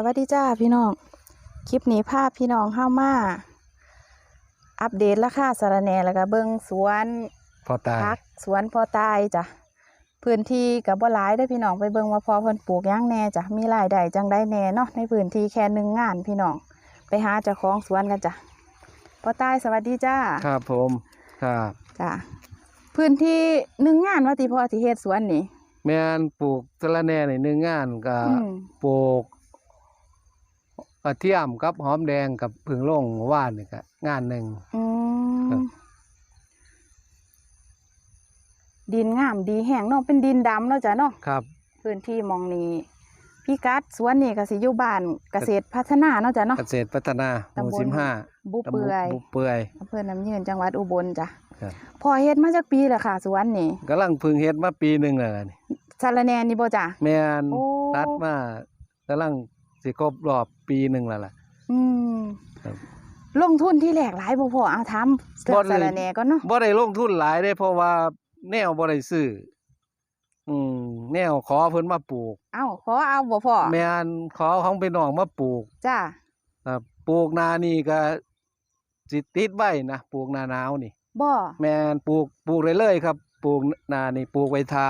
สวัสดีจ้าพี่น้อง คลิปนี้พาพี่น้องเข้ามา อัปเดตราคาสาระแหน่แล้วก็เบิ่งสวนพอตายพักสวนพอตายจ้ะพื้นที่กับบ่หลายได้อพี่น้องไปเบิ่งว่าพอเพิ่นปลูกหยังแหน่จ้ะมีรายได้จังได้แหน่เนาะในพื้นที่แค่หนึ่งงานพี่น้อง ไปหาเจ้าของสวนกันจ้ะพอตายสวัสดีจ้าครับผมครับจ้ะพื้นที่หนึ่งงานว่าติพอที่เฮ็ดสวนนี่แม่นปลูกสะระแหน่ในหนึ่งงานก็อืมปลูก กระเทียมกับหอมแดงกับผึ่งลงว่านนี่ก็งานหนึ่ง อืครัมบดินงามดีแห้งเนาะเป็นดินดำเนาะจ้ะเนาะครับ พื้นที่หมองนี้พี่กัดสวนนี่ก็สิอยู่บ้านเกษตรพัฒนาเนาะจ้ะเนาะ เกษตรพัฒนาหมู่ตำบล สิบห้าบุเปื่อยบุเปื่อย อำเภอน้ำยืนจังหวัดอุบลจ้ะครับ พอเฮ็ดมาจากปีแล้วค่ะ สวนนี่กำลังพึ่งเฮ็ดมาปีหนึ่งแล้วล่ะนี่สารแหนนี่บ่จ้ะ แม่นโอ้ ตัดมากำลัง สิครบรอบปีหนึ่งแล้วล่ะ อืมครับ ลงทุนที่แรกหลายบ่พอเอาถามเรื่องบ่ได้สารแหนก่อนเนาะบ่ได้ลงทุนหลายได้เพราะว่าแนวบ่ได้ซื้ออืมแนวขอเพิ่นมาปลูก เอ้าขอเอาบ่พอแม่นขอของพี่น้องมาปลูกจ้ะครับปลูกนานี่ก็สิติดไว้นะปลูกหนาหนาวนี่ บ่แม่นปลูกปลูกเลยเลยครับ ปลูกนานี่ปลูกไว้ทา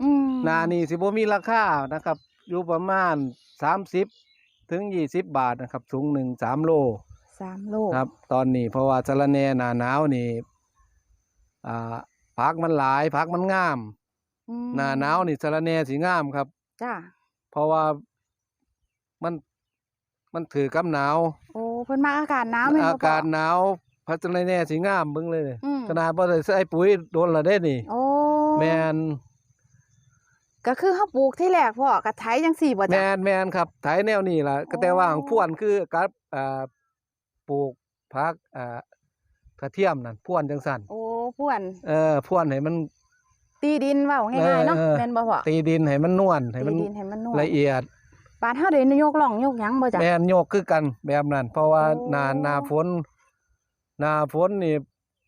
อืมนานี่สิบ่มีราคานะครับ อยู่ประมาณ30 ถึง20บาทนะครับสูงหนึ่งสามโลสามโลครับ ตอนนี้เพราะว่าสะระแหน่หนาหนาวนี่อ่าผักมันหลายผักมันงาม อืมหน้าหนาวนี่สะระแหน่สิงามครับ จ้ะเพราะว่ามันมันถือกับหนาวโอ้เพิ่นมาอากาศหนาวแม่นบ่อาพ่กาศหนาวพัฒนาแน่สิงามเบิ่งเลย อืมขนาดบ่ได้ใส่ปุ๋ยโดนละเด้นี่ โอ้แม่น ก็คือเฮาปลูกที่แรกพ่อกระไถจังซี่บ่แม่จ้ะ นแม่นครับไถแนวนี้ล่ะก็แต่ว่าของพวนคือกับอ่าปลูกผักอ่ากระเทียมนั่นพวนจังซั่นโอ้พ่วน เออพวนให้มัน ตีดินเว้าง่ายๆเนาะเออเออ แม่นบ่พ่อตีดินให้มันนวลให้ตีมันดินให้มันนวลละเอียด ปานเฮาได้ยกล่องยกหยังบ่จ้ะ แม่นโยกคือกันแบบนั้น เพราะว่าโอ้ หน้าหน้าฝนหน้าฝนนี่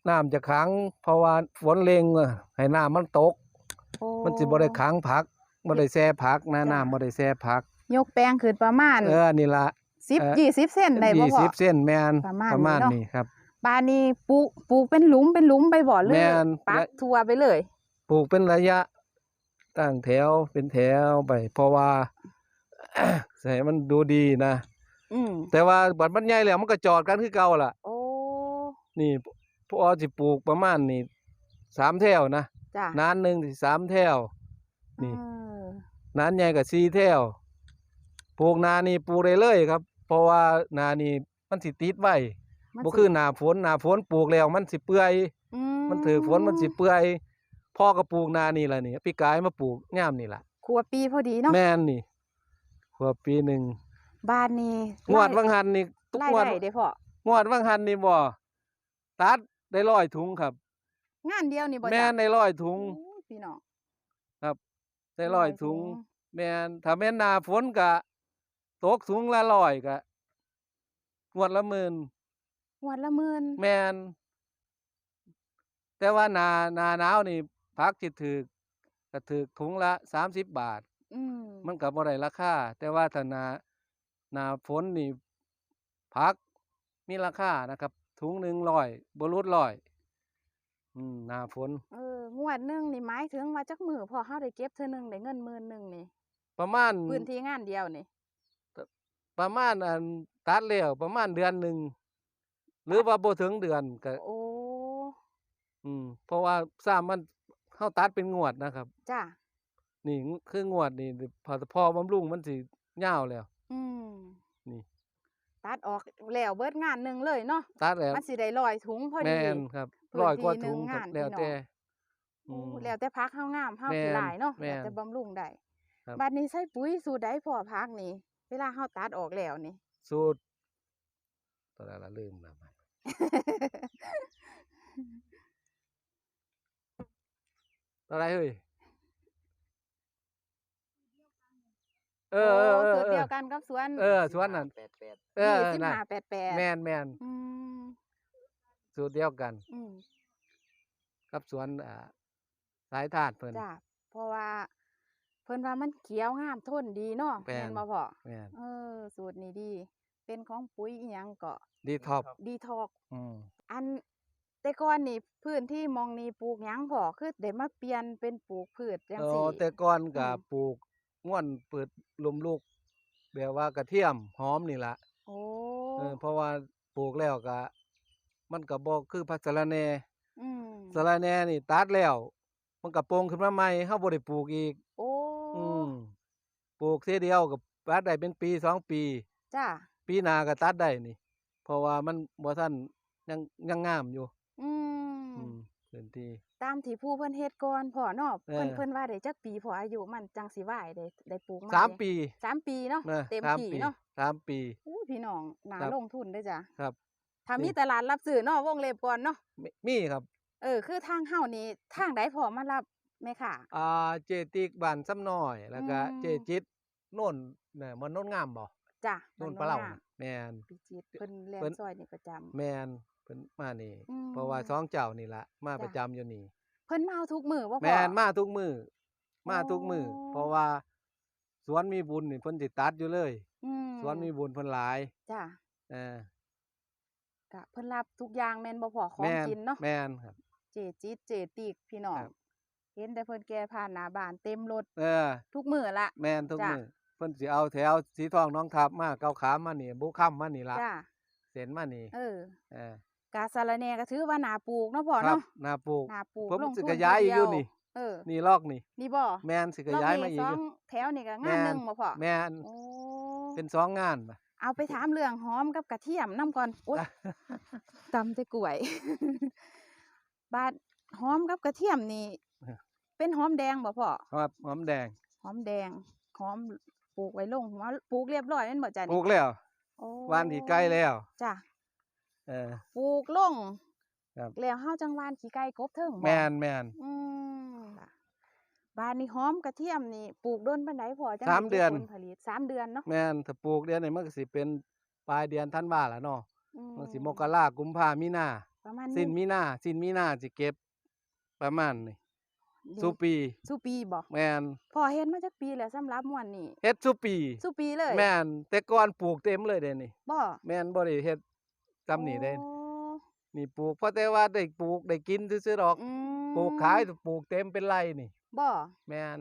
น้ำจะขัง เพราะว่าฝนเร่งอะให้น้ำมันตก โอ้มันสิบ่ได้ขังผักบ่ได้แช่ผักนะจ้ะน้ำบ่ได้แช่ผัก ยกแปลงขึ้นประมาณเออนี่ล่ะ10เอ่อ20เส้นได้บ่ยี่พ่อสิบเส้นแม่นประมาณประมาณนี้เนาะนี้ครับบานนี้ปลูกปลูกเป็นหลุมเป็นหลุมไปบ่เลยแม่นปักและทั่วไปเลย ปลูกเป็นระยะตั้งแถวเป็นแถวไปเพราะว่าให้มันดูดีนะอืมแต่ว่าบัดมันใหญ่แล้วมันก็จอดกันคือเก่าล่ะโอ้นี่พอสิปลูกประมาณนี่สามแถวนะ จ้ะนานหนึ่งสิสามแถวนี่ เออนานใหญ่กับสี่แถวปลูกนานี่ปลูกได้เลยครับ เพราะว่านานี่มันสิติดไว้มันบ่สิคือหน้าฝนหน้าฝนปลูกแล้วมันสิเปื่อยอืมันถือฝนมันสิเปื่อย พ่อก็ปลูกนานี่ล่ะนี่พี่กายมาปลูกยามนี่ล่ะ ขวบปีพอดีเนาะแม่นนี่ขวบปีหนึ่งบ้านนี้งวดวังหันนี่ทุกไล่งวดได้เด้พ่องวดวังหันนี่บ่ตัดได้ร้อยถุงครับ งานเดียวนี่บ่แม่จ้ะนได้ร้อยถุงโอ้ยพี่น้องได้ร้อยถุง แม่นถ้าแม่นหน้าฝนก็ตกถุงละร้อยก็งวดละหมื่นงวดละหมื่นแม่นแต่ว่าหน้าหน้าหนาวนี่ผักสิถูกก็ถูกถุงละ30 บาท อืมมันก็บ่ได้ราคาแต่ว่าถ้าหน้าหน้าฝนนี่ผักมีราคานะครับ ถุงหนึ่งร้อยบ่รุดร้อย อืมหน้าฝนเอองวดหนึงนี่หมายถึงว่าจักมือพอเฮาได้เก็บเทื่อหนึงได้เงินหมื่นหนึงนี่ประมาณพื้นที่งานเดียวนี่ประมาณอันตัดแล้วประมาณเดือนหนึ่งหรือว่าบ่ถึงเดือนก็โอ้อืม เพราะว่าซ้ำมันเฮาตัดเป็นงวดนะครับ จ้ะนี่คืองวดนี่พอพอบำรุงมันสิยาวแล้ว อืมนี่ ตัดออกแล้วเบิดงานหนึงเลยเนาะตัดแล้วมันสิได้ร้อยถุงพอดีแม่นครับพื้น ร้อยกว่าที่หนึ่ถุงงครับงานแล้วพี่น้องแต่โอ้อืมแล้วแต่พักเฮางามเฮาแม่สินหลายเนาะแม่แล้วนแต่บำรุงได้ครับบัดนี้ใช้ปุ๋ยสูตรใดพอพักนี่ เวลาเฮาตัดออกแล้วนี่ สูตรตอนนั้นละลืมแล้วมันตอนไรเฮ้ยเออเออเอสูอตรเอเดีอยวกันกับสวน เออสวนนั่นเออยี่สิบน่ะห้าแปดแปดแม่นแม่นอืม สูตรเดียวกัน อืมกับสวนอ่าสายธาตุเพิ่น จ้ะเพราะว่า เพิ่นว่ามันเขียวงามทนดีเนาะแม่นนบ่พอแม่นเออ สูตรนี้ดี เป็นของปุ๋ยอีหยังก็ดีท็อปดีทอกอืมอันแต่ก่อนนี่พื้นที่หมองนี้ปลูกหยังพอคือได้มาเปลี่ยนเป็นปลูกพืชจังโอ้ซี่ แต่ก่อนก็อืม ปลูกง่วนเปิดลมลูกแบบว่ากระเทียมหอมนี่ล่ะโอ้เออเพราะว่าปลูกแล้วก็ มันก็บ่คือผักสะระแหน่อืมสะระแหน่นี่ตัดแล้ว มันก็โป่งขึ้นมาใหม่เฮาบ่ได้ปลูกอีก โอ้อืมปลูกเทียเดียวก็ตัดได้เป็นปีสองปี จ้าปีหน้าก็ตัดได้นี่ เพราะว่ามันบ่ทันยังยังงามอยู่ อืมอืมพื้นที่ ตามที่ผู้เพิ่นเฮ็ดก่อนพ่อเนาะเออเพิ่นเพิ่นว่าได้จักปีพออายุมันจังสิไหวได้ได้ปลูกมาสามได้ปีสามปีเนาะนะเต็มสามที่ปีเนาะสามปี อู้พี่น้องน่าครับ ลงทุนเด้อจ้ะครับ ถ้ามีนี่ตลาดรับซื้อเนาะวงเล็บก่อนเนาะมีมีครับ เออ คือทางเฮานี่ทางใดพอมารับแม่ค่ะอ่าเจติกบ้านซ้ำน้อยแล้วก็อืมเจจิตโน่นน่ะมันโน่นงามบ่จ้ะโน่นมัปลาเล่าว่น่ะแม่นพิจิตรเพิ่นแล่เพิ่นนซอยนี่ประจำแม่นเพิ่นมานี่อืมเพราะว่าสองเจ้านี่ล่ะมาจ้ะประจำอยู่นี่เพิ่นมาเอาทุกมื้อบ่พ่อแม่นมาทุกมือมาทุกมือโอ้เพราะว่าสวนมีบุญนี่เพิ่นสิตัดอยู่เลยอืมสวนมีบุญเพิ่นหลายจ้ะเออ ก็เพิ่นรับทุกอย่างแม่นบ่พ่อของแม่นกินเนาะแม่นครับ เจจิตเจติกพี่น้องครับเห็นแต่เพิ่นแก่ผ่านหน้าบ้านเต็มรถเออ ทุกมื้อละแม่นทุกจ้ะมือเพิ่นสิเอาแถวสีทองน้องทับมาเกาขามมานี่บุค่ำมานี่ล่ะจ้ะเส้นมานี่เออเออกาสะระแหน่ก็ถือว่าน่าปลูกเนาะพ่อครับเนาะนาปลูกน่าปลูกผมลงสิทุนขยายอีกอยู่ทีเดีวนี่เออนี่ลอกนี่ นี่บ่แม่นสิขยายมาอีกรออบยู่นี้สองแถวนี่ก็งานหนึงบ่พ่อแม่นโอ้เป็นสองงานป่ะ เอาไปถามเรื่องหอมกับกระเทียมนํก่อนโอ๊ยตำแต่กล้วย บาดหอมกับกระเทียมนี่เออเป็นหอมแดงบ่พ่อครับหอมแดง หอมแดงหอมปลูกไว้ลงหัวปลูกเรียบร้อยแม่นบ่จ้ะปลูนี่กแล้วโอ้หวานที่ใกล้แล้วจ้ะเออปลูกลงครับแล้วเฮาจังหวานขี้ไก่กบเทิงบ่แม่นแม่นอืมจ้ะ บานนี้หอมกระเทียมนี่ปลูกด้นปานใดพอจังสามสิเดือนผลผลิตสามเดือนเนาะแม่นถ้าปลูกเดือนนี้มันก็สิเป็นปลายเดือนธันวาละเนาะอืมันสิมกรากุมภามีนาประมาณสิ้นมีนาสิ้นมีนาสิเก็บ ประมาณนี่สุปี สุปีบ่แม่นพอเฮ็ดมาจักปีแล้วสำหรับม่วนนี่เฮ็ดสุปี สุปีเลยแม่นแต่ก่อนปลูกเต็มเลยเด้นี่ บ่แม่นบ่ได้เฮ็ดจำนี่ได้ โอ้นี่ปลูกเพราะแต่ว่าได้ปลูกได้กินซื่อๆดอก อืมปลูกขายปลูกเต็มเป็นไรนี่ บ่แม่น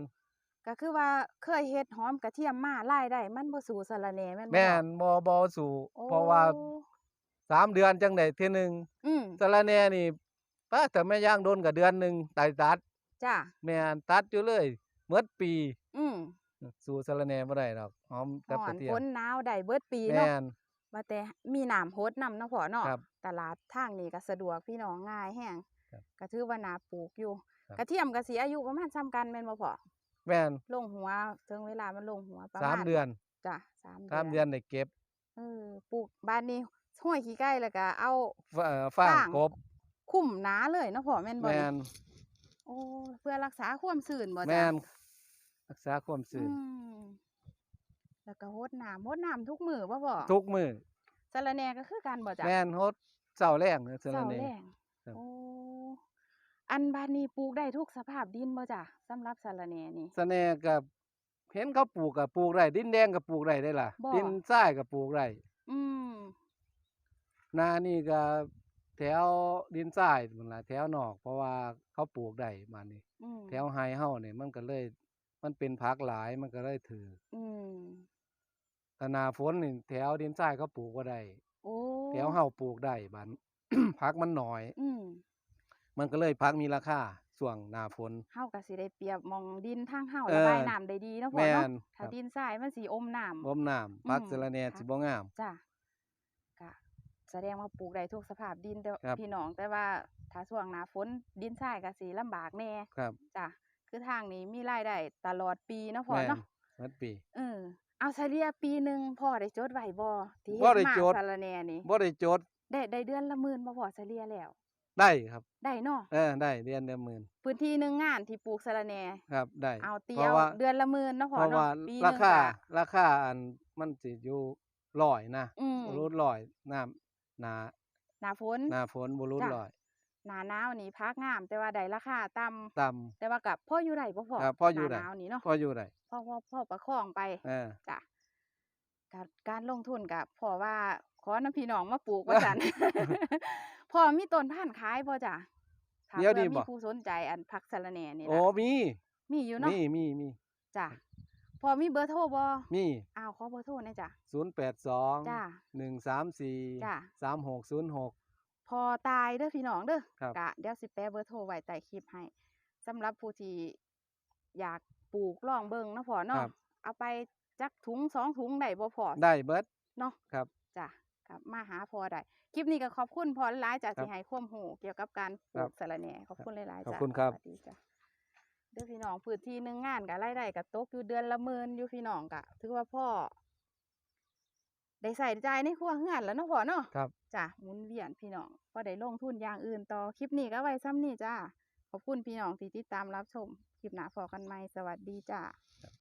ก็คือว่าเคยเฮ็ดหอมกระเทียมมารายได้ มันบ่สู่สะระแหน่แม่นบ่แม่พ่อนบ่บ่สู่ โอ้เพราะว่าสามเดือนจังได้เทื่อหนึงอืมสะระแหน่นี่ป้าแต่แม่ย่างโดนก็เดือนหนึงตายตัด จ้ะแม่นตัดอยู่เลยหมดปี อืมสู่สะระแหน่บ่ได้ดอกหอมกับฮ้อกระนเทียฝมนหนาวได้เบิดปีแม่เนาะน ว่าแต่มีน้ำโฮดนำเนาะพ่อเนาะครับตลาดทางนี้ก็สะดวกพี่น้องง่ายแฮงครับ ก็ถือว่าน่าปลูกอยู่ครับ กระเทียมก็สิอายุประมาณซ้ำกันแม่นบ่พ่อแม่นลงหัวถึงเวลามันลงหัวประสามาณมเดือนจ้ะสามสามเดือนได้เก็บเออปลูกบ้านนี้ห้วยขี้ไก่แล้วก็เอาฟเอ่อฟางฟางกบ คุ้มหนาเลยเนาะพ่อแม่นบ่แม่นี่นโอ้เพื่อรักษาความชื้นบ่จ้ะแม่นรักษาความชื้นอืมแล้วก็โฮดน้ำโฮดน้ำทุกมื้อบ่พ่อทุกมื้อสะระแหน่ก็คือกันบ่จ้ะแม่นโฮดเช้าแรงเด้อสะเสาระแหน่แรงครับโอ้ อันบานนี้ปลูกได้ทุกสภาพดินบ่จ้ะสำหรับสะระแหน่นี่ สะแหน่ก็เห็นเขาปลูกก็ปลูกได้ดินแดงก็ปลูกได้ได้ล่ะ บ่ ดินทรายก็ปลูกได้อืมนานี่ก็แถวดินทรายพุ่นล่ะแถวนอก เพราะว่าเขาปลูกได้มานี่อืมแถวไฮเฮานี่มันก็เลย มันเป็นผักหลายมันก็เลยถืออืมแต่หน้าฝนนี่แถวดินทรายเขาปลูกบ่ได้ โอ้แถวเฮาปลูกได้บัดผักมันน้อย อืม มันก็เลยผักมีราคาช่วงหน้าฝนเฮาก็สิได้เปรียบหมองดินทางเฮาเอระอบายน้ำได้ดีเนาะพ่อแม่เนาะนถ้าครับดินทรายมันสิอมน้ำบ่มน้ำผักอืมสะระแหน่ค่ะสิบ่งามจ้ะก็แสดงว่าปลูกได้ทุกสภาพดินแต่ครับพี่น้องแต่ว่าถ้าช่วงหน้าฝนดินทรายก็สิลำบากแน่ครับจ้ะคือทางนี้มีรายได้ตลอดปีเนาะพ่อแม่นเนาะหมดปีเออเอาเฉลี่ยปีหนึ่งพ่อได้จดไว้บ่ที่บ่เฮ็ดได้มาจดสารแหน่นี่บ่ได้จดได้ได้เดือนละหมื่นบ่พ่อเฉลี่ยแล้ว ได้ครับได้เนาะเออได้เดือนเดือนหมื่นพื้นที่หนึ่งงานที่ปลูกสะระแหน่ครับได้เอาเตีเพยวราะว่าเดือนละหมื่นเนาะพ่อเพราะเนาะว่าปีหรานึ่งคาก็ราคาอันมันสิอยู่ร้อยนะอืม บ่รุดร้อยน้ำหนาหน้าฝน หน้าฝนบ่รุดจ้ะร้อยหน้าหนาวนี่พักงาม แต่ว่าได้ราคาต่ำต่ำ แต่ว่ากับพ่ออยู่ได้บ่พ่อครับพออยู่หน้าได้หนาวนี่เนาะพออยู่ได้พ่อพ่อพ่อประคองไปเออ จ้ะการการลงทุนกับพ่อว่าขอน้ำพี่น้องมาปลูกว่าซั่น พ่อมีต้นพันธุ์ขายบ่จ้ะถ้าเดี๋ยวเผื่อนี้มีบ่ผู้สนใจอันผักสะระแหน่นี่โอ้ล่ะมีมีอยู่เนาะมีมีมีจ้ะพ่อมีเบอร์โทรบ่มีอ้าวขอเบอร์โทรหน่อยจ้ะศูนย์แปดสองจ้ะ หนึ่งสามสี่จ้ะ สามหกศูนย์หก พอตายเด้อพี่น้องเด้อครับ กะเดี๋ยวสิแปะเบอร์โทรไว้ใต้คลิปให้สำหรับผู้ที่อยากปลูกลองเบิ่งเนาะพ่อคเนาะรับเอาไปจักถุงสองถุงได้บ่พอได้เบิดเนาะครับ จ้ะ กลับมาหาพอได้ คลิปนี้ก็ขอบคุณพอหลายๆจ้ะครับที่ให้ความรู้เกี่ยวกับการปครัลูบกสะระแหน่ขอบคุณหลายๆขอบจ้ะคุณครับ สวัสดีจ้ะเด้อพี่น้องพื้นที่หนึ่งงานกับรายได้กับตกอยู่เดือนละหมื่นอยู่พี่น้องกะถือว่าพ่อ ได้ใส่ใจายในครัวเฮือนแล้วเนาะพ่อเนาะครับ จ้ะหมุนเวียนพี่น้องก็ได้ลงทุนอย่างอื่นต่อคลิปนี้ก็ไว้ซ้ำนี่จ้าขอบคุณพี่น้องที่ติดตามรับชมคลิปหน้าพอกันใหม่สวัสดีจ้า